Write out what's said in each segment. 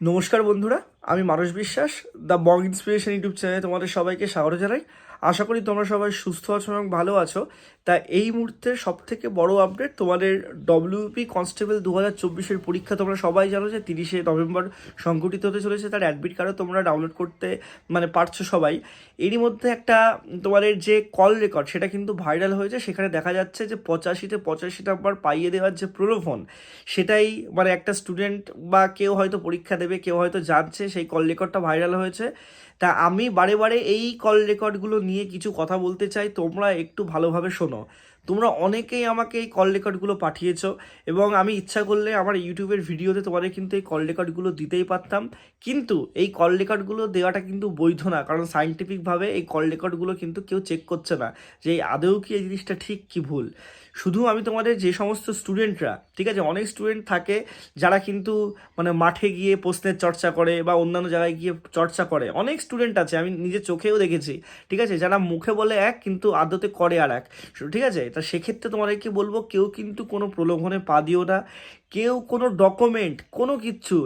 নমস্কার বন্ধুরা আমি মানুষ বিশ্বাস দ্য বং ইন্সপিরেশন ইউটিউব চ্যানেলে তোমাদের সবাইকে স্বাগত জানাই। আশা করি তোমরা সবাই সুস্থ আছো এবং ভালো আছো। তা এই মুহূর্তে সব থেকে বড় আপডেট তোমাদের ডব্লিউপি কনস্টেবল দু হাজার চব্বিশের পরীক্ষা তোমরা সবাই জানো যে তিরিশে নভেম্বর সংঘটিত হতে চলেছে। তার অ্যাডমিট কার্ডও তোমরা ডাউনলোড করতে মানে পারছ সবাই। এরই মধ্যে একটা তোমাদের যে কল রেকর্ড সেটা কিন্তু ভাইরাল হয়েছে। সেখানে দেখা যাচ্ছে যে পঁচাশিতে পঁচাশি নাম্বার পাইয়ে দেওয়ার যে প্রলোভন, সেটাই মানে একটা স্টুডেন্ট বা কেউ হয়তো পরীক্ষা দেবে, কেউ হয়তো জানছে, সেই কল রেকর্ডটা ভাইরাল হয়েছে। তা আমি বারে বারে এই কল রেকর্ডগুলো নিয়ে কিছু কথা বলতে চাই, তোমরা একটু ভালোভাবে শোনো। তোমরা অনেকেই আমাকে এই কল রেকর্ডগুলো পাঠিয়েছো এবং আমি ইচ্ছা করলে আমার ইউটিউবের ভিডিওতে তোমাদের কিন্তু এই কল রেকর্ডগুলো দিতেই পারতাম। কিন্তু এই কল রেকর্ডগুলো দেওয়াটা কিন্তু বৈধ না, কারণ সাইন্টিফিকভাবে এই কল রেকর্ডগুলো কিন্তু কেউ চেক করছে না যে এই আদৌ কি এই জিনিসটা ঠিক, কি ভুল। শুধু আমি তোমাদের যে সমস্ত স্টুডেন্টরা ঠিক আছে, অনেক স্টুডেন্ট থাকে যারা কিন্তু মানে মাঠে গিয়ে প্রশ্নের চর্চা করে বা অন্যান্য জায়গায় গিয়ে চর্চা করে। অনেক স্টুডেন্ট আছে, আমি নিজে চোখেও দেখেছি, ঠিক আছে, যারা মুখে বলে এক, কিন্তু আদতে করে আর এক। ঠিক আছে তা সেক্ষেত্রে তোমাদেরকে বলব, কেউ কিন্তু কোনো প্রলোভনে পা দিও না। কেউ কোনো ডকুমেন্ট কোনো কিচ্ছু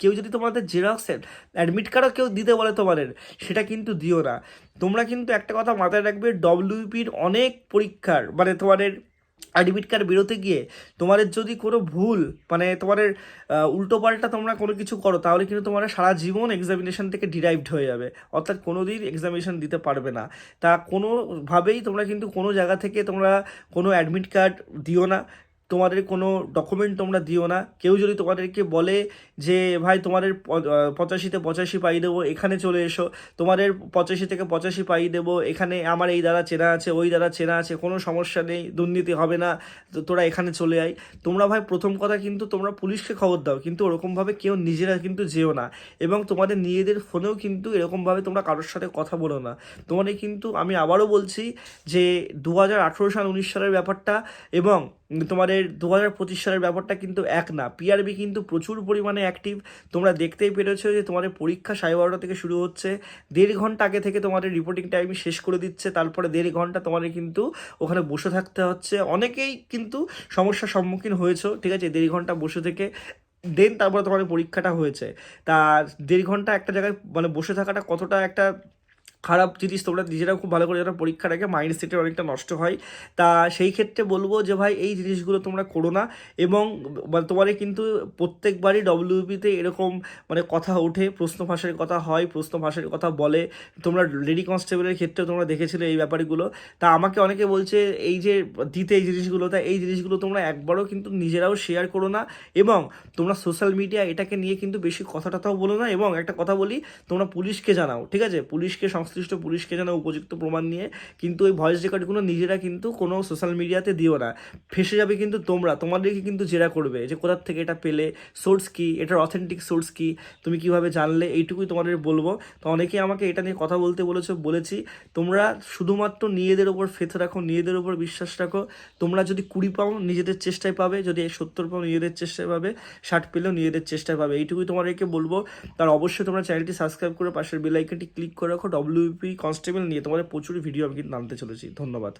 কেউ যদি তোমাদের জেরক্সের অ্যাডমিট কার্ডও কেউ দিতে বলে তোমাদের, সেটা কিন্তু দিও না। তোমরা কিন্তু একটা কথা মাথায় রাখবে ডব্লিউপির অনেক পরীক্ষার মানে তোমাদের অ্যাডমিট কার্ড বেরোতে গিয়ে তোমাদের যদি কোনো ভুল মানে তোমাদের উল্টো পাল্টা তোমরা কোনো কিছু করো, তাহলে কিন্তু তোমার সারা জীবন এক্সামিনেশান থেকে ডিরাইভড হয়ে যাবে। অর্থাৎ কোনো দিন এক্সামিনেশান দিতে পারবে না। তা কোনোভাবেই তোমরা কিন্তু কোনো জায়গা থেকে তোমরা কোনো অ্যাডমিট কার্ড দিও না। তোমাদের কোনো ডকুমেন্ট তোমরা দিও না। কেউ যদি তোমাদেরকে বলে যে, ভাই, তোমাদের পঁচাশিতে পঁচাশি পাই দেবো, এখানে চলে এসো। তোমাদের পঁচাশি থেকে পঁচাশি পাই দেবো। এখানে আমার এই দ্বারা চেনা আছে, ওই দ্বারা চেনা আছে, কোনো সমস্যা নেই, দুর্নীতি হবে না তোরা এখানে চলে আয়। তোমরা ভাই, প্রথম কথা কিন্তু তোমরা পুলিশকে খবর দাও, কিন্তু ওরকমভাবে কেউ নিজেরা কিন্তু যেও না। এবং তোমাদের নিজেদের ফোনেও কিন্তু এরকমভাবে তোমরা কারোর সাথে কথা বলো না। তোমাদের কিন্তু, আমি আবারও বলছি যে দু হাজার আঠেরো সাল, উনিশ সালের ব্যাপারটা এবং তোমাদের দু হাজার পঁচিশ সালের ব্যাপারটা কিন্তু এক না। পিআরবি কিন্তু প্রচুর পরিমাণে অ্যাক্টিভ তোমরা দেখতেই পেরেছ যে তোমাদের পরীক্ষা সাড়ে বারোটা থেকে শুরু হচ্ছে। দেড় ঘণ্টা আগে থেকে তোমাদের রিপোর্টিং টাইম শেষ করে দিচ্ছে। তারপরে দেড় ঘণ্টা তোমাদের কিন্তু ওখানে বসে থাকতে হচ্ছে। অনেকেই কিন্তু সমস্যার সম্মুখীন হয়েছো, ঠিক আছে? দেড় ঘণ্টা বসে থেকে দেন তারপরে তোমাদের পরীক্ষাটা হয়েছে। তা দেড় ঘণ্টা একটা জায়গায় মানে বসে থাকাটা কতটা একটা খারাপ জিনিস তোমরা নিজেরাও খুব ভালো করে যারা আগে মাইন্ড সেটের অনেকটা নষ্ট হয়। তা সেই ক্ষেত্রে বলব যে ভাই, এই জিনিসগুলো তোমরা করো না এবং মানে তোমাদের কিন্তু প্রত্যেকবারই ডব্লিউপিতে এরকম মানে কথা ওঠে, প্রশ্ন ফাঁসের কথা হয়, প্রশ্ন ফাঁসের কথা বলে। তোমরা লেডি কনস্টেবলের ক্ষেত্রে তোমরা দেখেছিলে এই ব্যাপারগুলো। তা আমাকে অনেকে বলছে, এই যে দিতে এই জিনিসগুলো, তা এই জিনিসগুলো তোমরা একবারও কিন্তু নিজেরাও শেয়ার করো না এবং তোমরা সোশ্যাল মিডিয়া এটাকে নিয়ে কিন্তু বেশি কথা টথাও বলো না এবং একটা কথা বলি, তোমরা পুলিশকে জানাও, ঠিক আছে? পুলিশকে সংশ্লিষ্ট পুলিশকে জানাও উপযুক্ত প্রমাণ নিয়ে কিন্তু ওই ভয়েস রেকর্ডগুলো নিজেরা কিন্তু কোনো সোশ্যাল মিডিয়াতে দিও না। ফেসে যাবে কিন্তু তোমরা, তোমাদেরকে কিন্তু জেরা করবে যে কোথার থেকে এটা পেলে সোর্স কি, এটার অথেন্টিক সোর্স কি, তুমি কীভাবে জানলে, এইটুকুই তোমাদের বলব। তো অনেকেই আমাকে এটা নিয়ে কথা বলতে বলেছ, বলেছি, তোমরা শুধুমাত্র নিজেদের ওপর ফেথ রাখো, নিজেদের ওপর বিশ্বাস রাখো। তোমরা যদি কুড়ি পাও, নিজেদের চেষ্টায় পাবে, যদি সত্তর পাও, নিজেদের চেষ্টায় পাবে, ষাট পেলেও নিজেদের চেষ্টায় পাবে। এইটুকুই তোমাদেরকে বলব। তার অবশ্যই তোমরা চ্যানেলটি সাবস্ক্রাইব করে পাশের বেল আইকনটি ক্লিক করে রাখো ডব্লিউপি কনস্টেবল নিয়ে তোমাদের প্রচুর ভিডিও আমি কিন্তু আনতে চলেছি। ধন্যবাদ।